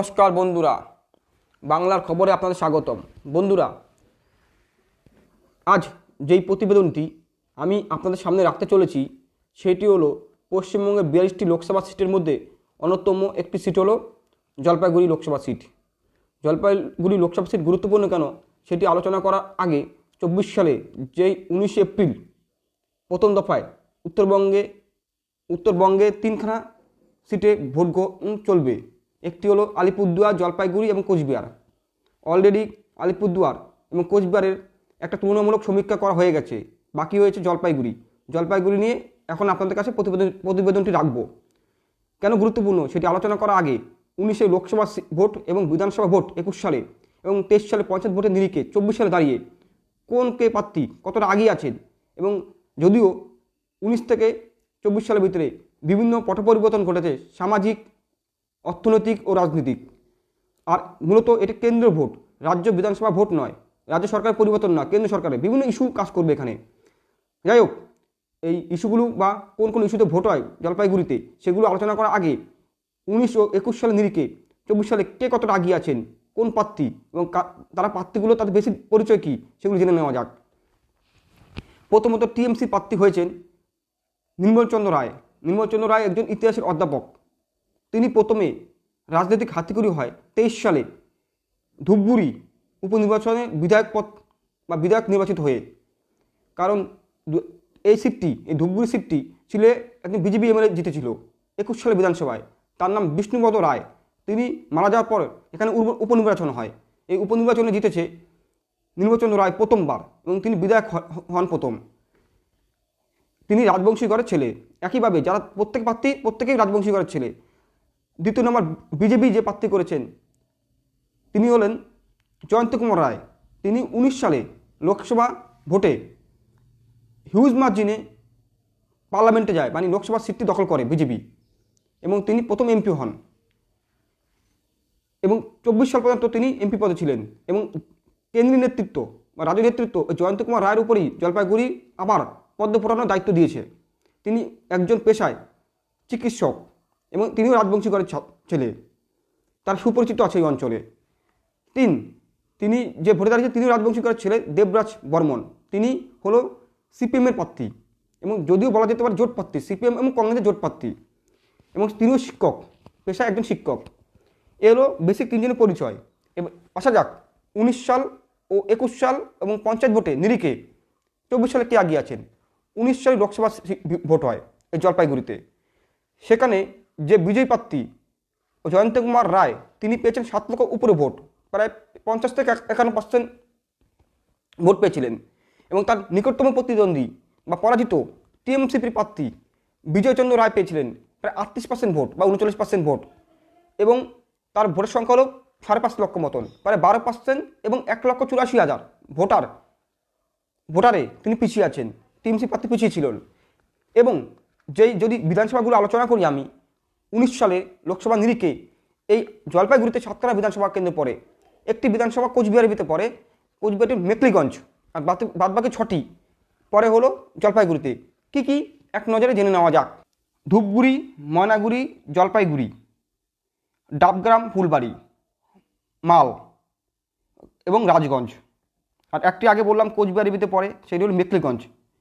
নমস্কার বন্ধুরা, বাংলার খবরে আপনাদের স্বাগতম। বন্ধুরা, আজ যেই প্রতিবেদনটি আমি আপনাদের সামনে রাখতে চলেছি, সেটি হলো পশ্চিমবঙ্গের বিয়াল্লিশটি লোকসভা সিটের মধ্যে অন্যতম একটি সিট হলো জলপাইগুড়ি লোকসভা সিট। জলপাইগুড়ি লোকসভা সিট গুরুত্বপূর্ণ কেন? সেটি আলোচনা করার আগে চব্বিশ সালে যেই উনিশে এপ্রিল প্রথম দফায় উত্তরবঙ্গে উত্তরবঙ্গে তিনখানা সিটে ভোট চলবে। একটি হলো আলিপুরদুয়ার, জলপাইগুড়ি এবং কোচবিহার। অলরেডি আলিপুরদুয়ার এবং কোচবিহারের একটা তুলনামূলক সমীক্ষা করা হয়ে গেছে। বাকি হয়েছে জলপাইগুড়ি। জলপাইগুড়ি নিয়ে এখন আপনাদের কাছে প্রতিবেদন, প্রতিবেদনটি রাখব। কেন গুরুত্বপূর্ণ? সেটি আলোচনা করা আগে উনিশে লোকসভা ভোট এবং বিধানসভা ভোট একুশ সালে এবং তেইশ সালে পঞ্চায়েত ভোটের নিরিখে চব্বিশ সালে দাঁড়িয়ে কোন কে প্রার্থী কতটা আগিয়ে আছেন এবং যদিও উনিশ থেকে চব্বিশ সালের ভিতরে বিভিন্ন পট পরিবর্তন ঘটেছে, সামাজিক অর্থনৈতিক ও রাজনৈতিক। আর মূলত এটি কেন্দ্র ভোট, রাজ্য বিধানসভা ভোট নয়, রাজ্য সরকার পরিবর্তন না, কেন্দ্র সরকারের। বিভিন্ন ইস্যু কাজ করবে এখানে। যাই হোক, এই ইস্যুগুলো বা কোন কোন ইস্যুতে ভোট হয় জলপাইগুড়িতে, সেগুলো আলোচনা করার আগে উনিশ ও একুশ সালে নিরিখে চব্বিশ সালে কে কতটা আগিয়ে আছেন, কোন প্রার্থী এবং তারা প্রার্থীগুলো তাদের বেশি পরিচয় কী, সেগুলো জেনে নেওয়া যাক। প্রথমত টিএমসি প্রার্থী হয়েছেন নির্মলচন্দ্র রায়। নির্মলচন্দ্র রায় একজন ইতিহাসের অধ্যাপক। তিনি প্রথমে রাজনৈতিক হাতিকড়ি হয় তেইশ সালে ধূপগুড়ি উপনির্বাচনে বিধায়ক পদ বা বিধায়ক নির্বাচিত হয়ে। কারণ এই সিটটি, এই ধূপগুড়ি সিটটি ছিল একজন বিজেপি এমএলএ জিতেছিল একুশ সালে বিধানসভায়। তার নাম বিষ্ণুপদ রায়। তিনি মারা যাওয়ার পর এখানে উপনির্বাচন হয়। এই উপনির্বাচনে জিতেছে নির্বাচন রায় প্রথমবার এবং তিনি বিধায়ক হন প্রথম। তিনি রাজবংশী ঘরের ছেলে। একইভাবে যারা প্রত্যেক প্রার্থী প্রত্যেকেই রাজবংশী ঘরের ছেলে। দ্বিতীয় নম্বর বিজেপি যে প্রার্থী করেছেন, তিনি হলেন জয়ন্ত কুমার রায়। তিনি উনিশ সালে লোকসভা ভোটে হিউজ মার্জিনে পার্লামেন্টে যায় মানে লোকসভা সিটটি দখল করে বিজেপি। এবং তিনি প্রথম এমপি হন। এবং চব্বিশ সাল পর্যন্ত তিনি এমপি পদে ছিলেন। এবং কেন্দ্রীয় নেতৃত্ব বা রাজ্য নেতৃত্ব জয়ন্ত কুমার রায়ের উপরই জলপাইগুড়ি আবার পদ্ম ফোটানোর দায়িত্ব দিয়েছে। তিনি একজন পেশায় চিকিৎসক। এবং তিনিও রাজবংশী ঘরের ছেলে তার সুপরিচিত আছে এই অঞ্চলে। তিন, তিনি যে ভোটে দাঁড়িয়েছে তিনিও রাজবংশী ঘরের ছেলে দেবরাজ বর্মন। তিনি হলো সিপিএমের প্রার্থী এবং যদিও বলা যেতে পারে জোট প্রার্থী, সিপিএম এবং কংগ্রেসের জোট প্রার্থী এবং তিনিও শিক্ষক, পেশায় একজন শিক্ষক। এ হলো বেসিক তিনজনের পরিচয়। এবং আসা যাক, উনিশ সাল ও একুশ সাল এবং পঞ্চায়েত ভোটে নিরিখে চব্বিশ সালে কে আগিয়ে আছেন? উনিশ সালে লোকসভা ভোট হয় এই জলপাইগুড়িতে। সেখানে যে বিজয়ী প্রার্থী জয়ন্ত কুমার রায়, তিনি পেয়েছেন সাত লক্ষ উপরে ভোট, প্রায় পঞ্চাশ থেকে একান্ন পার্সেন্ট ভোট পেয়েছিলেন। এবং তার নিকটতম প্রতিদ্বন্দ্বী বা পরাজিত টিএমসিপির প্রার্থী বিজয়চন্দ্র রায় পেয়েছিলেন প্রায় আটত্রিশ পার্সেন্ট ভোট বা উনচল্লিশ পার্সেন্ট ভোট। এবং তার ভোটের সংখ্যা হলো সাড়ে পাঁচ লক্ষ মতন, প্রায় বারো পার্সেন্ট এবং এক লক্ষ চুরাশি হাজার ভোটার, ভোটারে তিনি পিছিয়ে আছেন, টিএমসি প্রার্থী পিছিয়ে ছিলেন। এবং যেই যদি বিধানসভাগুলো আলোচনা করি আমি উনিশ সালে লোকসভা নিরিখে এই জলপাইগুড়িতে সাতখানা বিধানসভা কেন্দ্র পড়ে। একটি বিধানসভা কোচবিহারের ভিতরে পড়ে। কোচবিহারের মেকলিগঞ্জ আর বাদবাকি ছটি। পরে হলো জলপাইগুড়িতে। কি কি? এক নজরে জেনে নেওয়া যাক। ধূপগুড়ি, ময়নাগুড়ি, জলপাইগুড়ি। ডাবগ্রাম, ফুলবাড়ি। মাল এবং রাজগঞ্জ। আর একটি আগে বললাম কোচবিহারের ভিতরে পড়ে, সেটি হলো মেকলিগঞ্জ।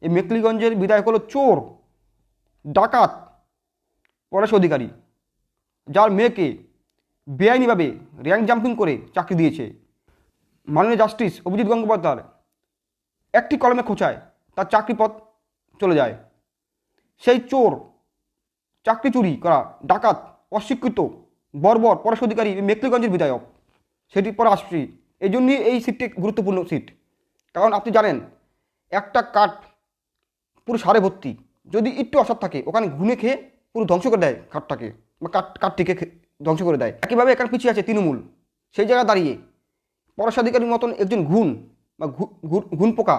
এই মেকলিগঞ্জের বিধায়ক হলো চোর, ডাকাত পরেশ অধিকারী, যার মেয়েকে বেআইনিভাবে র্যাঙ্ক জাম্পিং করে চাকরি দিয়েছে। মাননীয় জাস্টিস অভিজিৎ গঙ্গোপাধ্যায়, একটি কলমে খোঁচায় তার চাকরি পথ চলে যায়। সেই চোর চাকরি চুরি করা ডাকাত অস্বীকৃত বর্বর পরেশ অধিকারী মেকলিগঞ্জের বিধায়ক সেটির পর আসছি। এই জন্যই এই সিটটি গুরুত্বপূর্ণ সিট। কারণ আপনি জানেন, একটা কাঠ পুরো সারে ভর্তি। যদি একটু অসার থাকে, ওখানে ঘুনে খেয়ে পুরো ধ্বংস করে দেয় কাঠটাকে বা কাঠ কাঠটিকে ধ্বংস করে দেয়। একইভাবে এখানে পিছিয়ে আছে তৃণমূল। সেই জায়গায় দাঁড়িয়ে পরশাধিকারীর মতন একজন ঘুণ, বা ঘুণ পোকা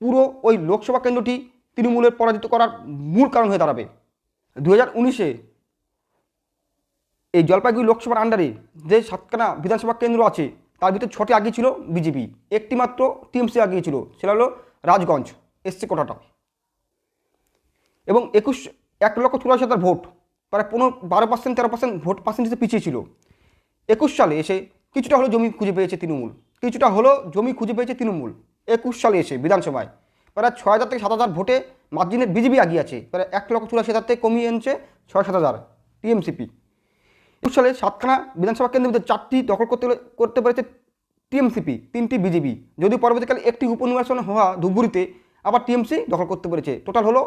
পুরো ওই লোকসভা কেন্দ্রটি তৃণমূলের পরাজিত করার মূল কারণ হয়ে দাঁড়াবে। দু হাজার উনিশে এই জলপাইগুড়ি লোকসভার আন্ডারে যে সাতখানা বিধানসভা কেন্দ্র আছে, তার ভিতরে ছটি আগে ছিল বিজেপি। একটি মাত্র টিএমসি আগিয়ে ছিল, সেটা হলো রাজগঞ্জ এসছে কোটাটা। এবং একুশ এক লক্ষ চুরাশি হাজার ভোট, প্রায় পনেরো, বারো পার্সেন্ট তেরো পার্সেন্ট ভোট পার্সেন্টেজে পিছিয়ে ছিল। একুশ সালে এসে কিছুটা হলো জমি খুঁজে পেয়েছে তৃণমূল, কিছুটা হলো জমি খুঁজে পেয়েছে তৃণমূল। একুশ সালে এসে বিধানসভায় প্রায় ছয় হাজার থেকে সাত হাজার ভোটে মার্জিনের বিজেপি আগিয়ে আছে, প্রায় এক লক্ষ চুরাশি হাজার থেকে কমিয়ে এনেছে ছয় সাত হাজার টিএমসিপি একুশ সালে সাতখানা বিধানসভা কেন্দ্রের মধ্যে চারটি দখল করতে করতে পেরেছে টিএমসিপি তিনটি বিজেপি যদিও পরবর্তীকালে একটি উপনির্বাচন হওয়া ধুবুরিতে আবার টিএমসি দখল করতে পেরেছে। টোটাল হলো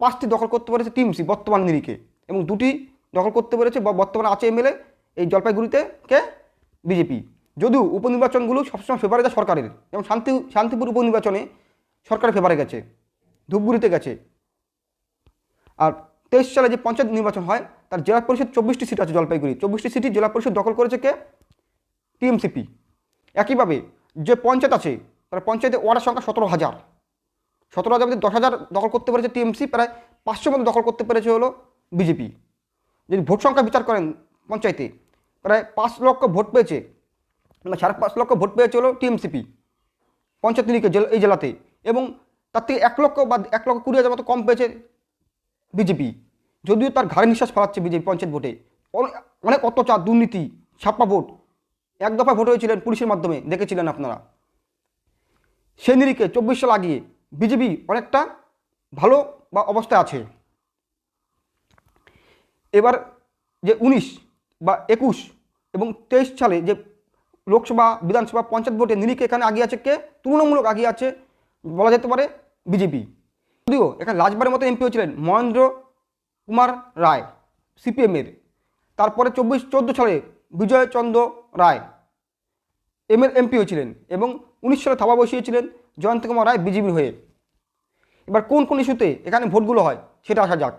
পাঁচটি দখল করতে পেরেছে টিএমসি বর্তমান নিরিখে এবং দুটি দখল করতে পেরেছে বা বর্তমানে আছে এমএলএ, এই জলপাইগুড়িতে, কে? বিজেপি। যদিও উপনির্বাচনগুলো সবসময় ফেভারে যায় সরকারের, যেমন শান্তি শান্তিপুর উপনির্বাচনে সরকারের ফেভারে গেছে, ধূপগুড়িতে গেছে। আর তেইশ সালে যে পঞ্চায়েত নির্বাচন হয়, তার জেলা পরিষদ চব্বিশটি সিট আছে জলপাইগুড়ি। চব্বিশটি সিটি জেলা পরিষদ দখল করেছে কে? টিএমসিপি। একইভাবে যে পঞ্চায়েত আছে, তার পঞ্চায়েতে ওয়ার্ডের সংখ্যা সতেরো হাজার। সতেরো হাজার মধ্যে দশ হাজার দখল করতে পেরেছে টিএমসি, প্রায় পাঁচশো মতো দখল করতে পেরেছে হলো বিজেপি। যদি ভোট সংখ্যা বিচার করেন পঞ্চায়েতে, প্রায় পাঁচ লক্ষ ভোট পেয়েছে সাড়ে পাঁচ লক্ষ ভোট পেয়েছে হলো টিএমসিপি, পঞ্চায়েত এই জেলাতে, এবং তার থেকে এক লক্ষ বা এক লক্ষ কুড়ি হাজার মতো কম পেয়েছে বিজেপি। যদিও তার ঘাড়ে নিঃশ্বাস ফেলাচ্ছে বিজেপি পঞ্চায়েত ভোটে অনেক অত্যাচার, দুর্নীতি, ছাপ্পা ভোট, এক দফা ভোট হয়েছিলেন পুলিশের মাধ্যমে, দেখেছিলেন আপনারা। সে নিরিখে চব্বিশ সাল আগিয়ে বিজেপি অনেকটা ভালো বা অবস্থায় আছে। এবার যে উনিশ বা একুশ এবং তেইশ সালে যে লোকসভা, বিধানসভা, পঞ্চায়েত ভোটে নিরিখে এখানে আগিয়ে আছে কে? তুলনামূলক আগিয়ে আছে বলা যেতে পারে বিজেপি। যদিও এখানে লাস্টবারের মতো এমপি হয়েছিলেন মহেন্দ্র কুমার রায় সিপিএমের তারপরে চব্বিশ, চোদ্দ সালে বিজয়চন্দ্র রায়, এম এর এমপি হয়েছিলেন এবং উনিশ সালে থাবা বসিয়েছিলেন জয়ন্ত কুমার রায় বিজেপির হয়ে। এবার কোন কোন ইস্যুতে এখানে ভোটগুলো হয়, সেটা আসা যাক।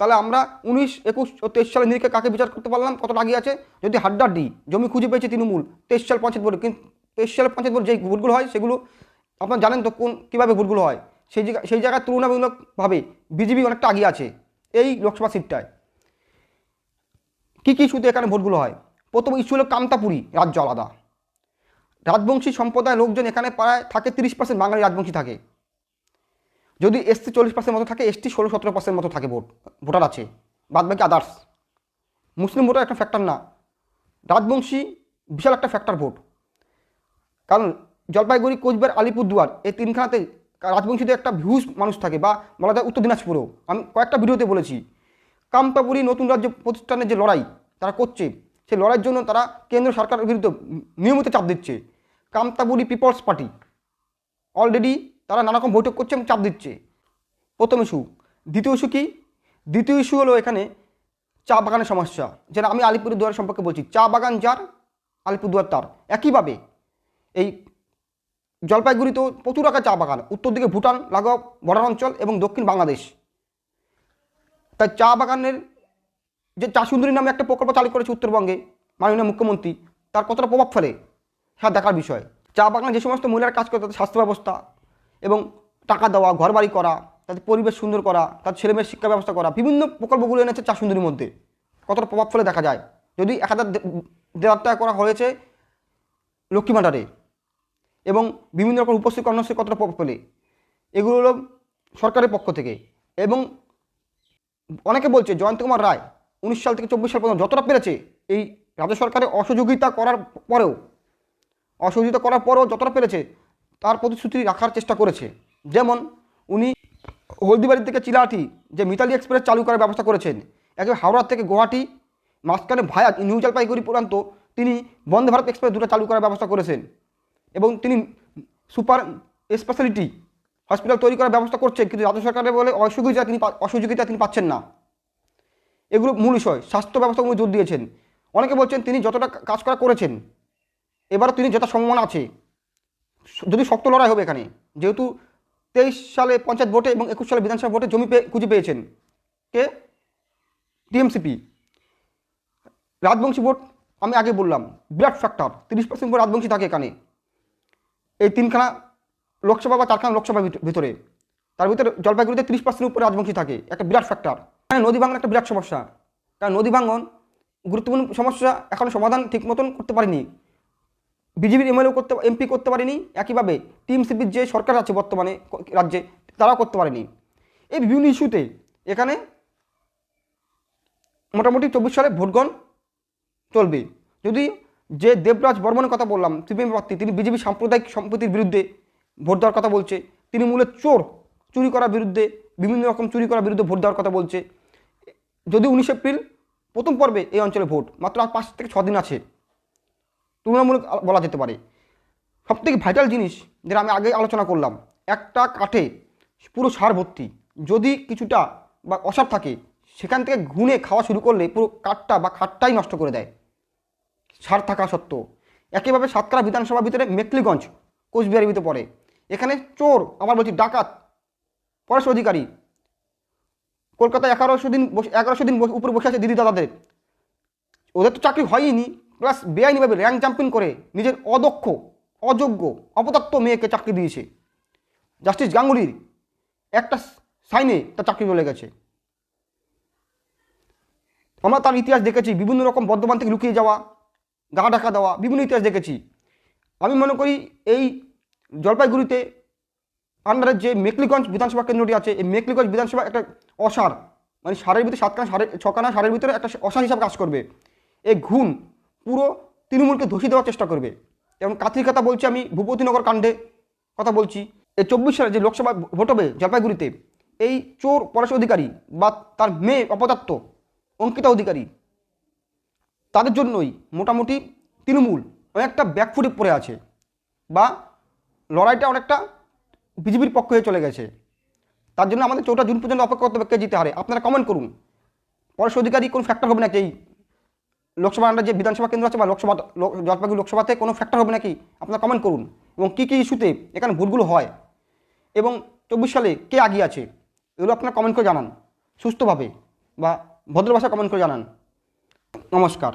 তাহলে আমরা উনিশ, একুশ ও তেইশ সালের নিরিখে কাকে বিচার করতে পারলাম? কতটা আগে আছে? যদি হাড্ডাড্ডি জমি খুঁজে পেয়েছে তৃণমূল, তেইশ সাল পঞ্চায়েত ভোটে, কিন্তু তেইশ সালের পঞ্চায়েত ভোট যেই ভোটগুলো হয় সেগুলো, আপনারা জানেন তো কোন, কীভাবে ভোটগুলো হয়? সেই জায়গা, সেই জায়গায় তুলনামূলকভাবে বিজেপি অনেকটা আগিয়ে আছে, এই লোকসভা সিটটায়। কী কী ইস্যুতে এখানে ভোটগুলো হয়? প্রথম ইস্যু হলো কামতাপুরি, রাজ্য আলাদা। রাজবংশী সম্প্রদায়ের লোকজন এখানে প্রায় থাকে তিরিশ পার্সেন্ট বাঙালি রাজবংশী থাকে। যদি এসটি চল্লিশ পার্সেন্ট মতো থাকে এসটি ষোলো সতেরো পার্সেন্ট মতো থাকে ভোট, ভোটার আছে বাদ বাকি আদার্স মুসলিম ভোটার একটা ফ্যাক্টর না। রাজবংশী বিশাল একটা ফ্যাক্টর ভোট। কারণ জলপাইগুড়ি, কোচবিহার, আলিপুরদুয়ার এই তিনখানাতে রাজবংশীদের একটা ভিউজ মানুষ থাকে বা বলা যায় উত্তর দিনাজপুরেও। আমি কয়েকটা ভিডিওতে বলেছি। কামতাপুরি নতুন রাজ্য প্রতিষ্ঠানের যে লড়াই তারা করছে, সেই লড়াইয়ের জন্য তারা কেন্দ্র সরকারের বিরুদ্ধে নিয়মিত চাপ দিচ্ছে। Kamtapuri people's party. অলরেডি তারা নানারকম বৈঠক করছে এবং চাপ দিচ্ছে। প্রথম ইস্যু দ্বিতীয় ইস্যু কি? দ্বিতীয় ইস্যু হলো এখানে চা বাগানের সমস্যা। যেটা আমি আলিপুরদুয়ার সম্পর্কে বলছি। চা বাগান যার, আলিপুরদুয়ার তার। একইভাবে এই জলপাইগুড়িতেও প্রচুর আকার চা বাগান। উত্তর দিকে ভুটান লাগোয়া বর্ডার অঞ্চল এবং দক্ষিণ বাংলাদেশ। তাই চা বাগানের যে চা সুন্দরী নামে একটা প্রকল্প চালু করেছে উত্তরবঙ্গে মাননীয় মুখ্যমন্ত্রী, তার কতটা প্রভাব ফেলে? হ্যাঁ দেখার বিষয়। চা বাগানে যে সমস্ত মহিলারা কাজ করে, তাদের স্বাস্থ্য ব্যবস্থা এবং টাকা দেওয়া ঘর বাড়ি করা, তাদের পরিবেশ সুন্দর করা, তাদের ছেলেমেয়ের শিক্ষা ব্যবস্থা করা, বিভিন্ন প্রকল্পগুলো এনেছে চা সুন্দরীর মধ্যে। কতটা প্রভাব ফেলে দেখা যায়? যদি এক হাজার দেড় টাকা করা হয়েছে লক্ষ্মী ভাণ্ডারে এবং বিভিন্ন রকম উপস্থিত কর্মসূচি কতটা প্রভাব ফেলে? এগুলো হলো সরকারের পক্ষ থেকে। এবং অনেকে বলছে, জয়ন্ত কুমার রায় উনিশ সাল থেকে চব্বিশ সাল পর্যন্ত যতটা পেরেছে, এই রাজ্য সরকারের অসহযোগিতা করার পরেও অসহযোগিতা করার পরও যতটা পেরেছে, তার প্রতিশ্রুতি রাখার চেষ্টা করেছে। যেমন উনি হলদিবাড়ি থেকে চিলাহাটি, যে মিতালি এক্সপ্রেস চালু করার ব্যবস্থা করেছেন, একেবারে হাওড়া থেকে গুয়াহাটি, মাঝখানে ভায়া নিউ জলপাইগুড়ি পর্যন্ত তিনি বন্দে ভারত এক্সপ্রেস দুটো চালু করার ব্যবস্থা করেছেন। এবং তিনি সুপার স্পেশালিটি হসপিটাল তৈরি করার ব্যবস্থা করছেন, কিন্তু রাজ্য সরকারের বলে অসহযোগিতা তিনি অসহযোগিতা তিনি পাচ্ছেন না। এগুলো মূল বিষয়, স্বাস্থ্য ব্যবস্থা উনি জোর দিয়েছেন। অনেকে বলছেন তিনি যতটা কাজ করা করেছেন এবারও তিনি যথা সম্ভাবনা আছে। যদি শক্ত লড়াই হবে এখানে, যেহেতু তেইশ সালে পঞ্চায়েত ভোটে এবং একুশ সালে বিধানসভা ভোটে জমি পেয়ে খুঁজে পেয়েছেন। কে? টিএমসিপি। রাজবংশী ভোট, আমি আগে বললাম, বিরাট ফ্যাক্টর তিরিশ পার্সেন্ট ভোট রাজবংশী থাকে এখানে। এই তিনখানা লোকসভা বা চারখানা লোকসভা ভিত- ভিতরে। তার ভিতরে জলপাইগুড়িতে তিরিশ পার্সেন্ট উপরে রাজবংশী থাকে, একটা বিরাট ফ্যাক্টর হ্যাঁ নদী ভাঙন একটা বিরাট সমস্যা। কারণ নদী ভাঙন গুরুত্বপূর্ণ সমস্যা এখনও সমাধান ঠিক মতন করতে পারেনি। বিজেপির এমএলএ করতে, এমপি করতে পারেনি, একইভাবে টিএমসিপির যে সরকার আছে বর্তমানে রাজ্যে, তারাও করতে পারেনি। এই বিভিন্ন ইস্যুতে এখানে মোটামুটি চব্বিশ সালে ভোটগণ চলবে। যদি যে দেবরাজ বর্মনের কথা বললাম সিপিএম প্রার্থী, তিনি বিজেপি সাম্প্রদায়িক সম্পত্তির বিরুদ্ধে ভোট দেওয়ার কথা বলছে তিনি মূলত চোর চুরি করার বিরুদ্ধে, বিভিন্ন রকম চুরি করার বিরুদ্ধে ভোট দেওয়ার কথা বলছে, যদি উনিশ এপ্রিল প্রথম পর্বে এই অঞ্চলে ভোট, মাত্র আর পাঁচ থেকে ছ দিন আছে তুলনামূলক বলা যেতে পারে। সবথেকে ভাইটাল জিনিস যেটা আমি আগে আলোচনা করলাম, একটা কাঠে পুরো সার ভর্তি। যদি কিছুটা বা অসার থাকে, সেখান থেকে ঘুনে খাওয়া শুরু করলে পুরো কাঠটা বা খাটটাই নষ্ট করে দেয়। সার থাকা সত্ত্বেও। একইভাবে সাতকারা বিধানসভার ভিতরে মেকলিগঞ্জ, কোচবিহারের ভিতরে পড়ে। এখানে চোর আমার বলছি ডাকাত পরেশ অধিকারী, কলকাতায় এগারোশো দিন বসে, এগারোশো দিন উপরে বসে আছে দিদি দাদাদের। ওদের তো চাকরি হয়নি প্লাস বেআইনিভাবে র্যাঙ্ক জাম্পিং করে নিজের অদক্ষ, অযোগ্য, অপদার্থ মেয়েকে চাকরি দিয়েছে। জাস্টিস গাঙ্গুলির একটা সাইনে তার চাকরি চলে গেছে। আমরা তার ইতিহাস দেখেছি, বিভিন্ন রকম বর্ধমান থেকে লুকিয়ে যাওয়া, গা ঢাকা দেওয়া, বিভিন্ন ইতিহাস দেখেছি। আমি মনে করি এই জলপাইগুড়িতে আন্ডারের যে মেকলিগঞ্জ বিধানসভা কেন্দ্রটি আছে, এই মেকলিগঞ্জ বিধানসভা একটা অসার। মানে সারের ভিতরে সাতখানা সারের ছখানা সারের ভিতরে একটা অসার হিসাবে কাজ করবে। এই ঘুণ পুরো তৃণমূলকে ধসিয়ে দেওয়ার চেষ্টা করবে। যেমন কাথির কথা বলছি আমি, ভূপতিনগর কাণ্ডে কথা বলছি। এই চব্বিশ সালে যে লোকসভা ভোট হবে জলপাইগুড়িতে, এই চোর পরেশ অধিকারী বা তার মেয়ে অপদার্থ, অঙ্কিতা অধিকারী, তাদের জন্যই মোটামুটি তৃণমূল অনেকটা ব্যাকফুটে পড়ে আছে বা লড়াইটা অনেকটা বিজেপির পক্ষ হয়ে চলে গেছে। তার জন্য আমাদের চৌঠা জুন পর্যন্ত অপেক্ষা করতে হবে কে জিতে হারে। আপনারা কমেন্ট করুন। পরেশ অধিকারী কোন ফ্যাক্টর হবে নাকি এই লোকসভা আন্ডার যে বিধানসভা কেন্দ্র আছে বা লোকসভা জলপাইগুড়ি লোকসভাতে কোনো ফ্যাক্টর হবে নাকি? আপনারা কমেন্ট করুন। এবং কী কী ইস্যুতে এখানে ভুলগুলো হয়? এবং চব্বিশ সালে কে আগিয়ে আছে? এগুলো আপনারা কমেন্ট করে জানান। সুস্থভাবে বা ভদ্র ভাষা কমেন্ট করে জানান। নমস্কার।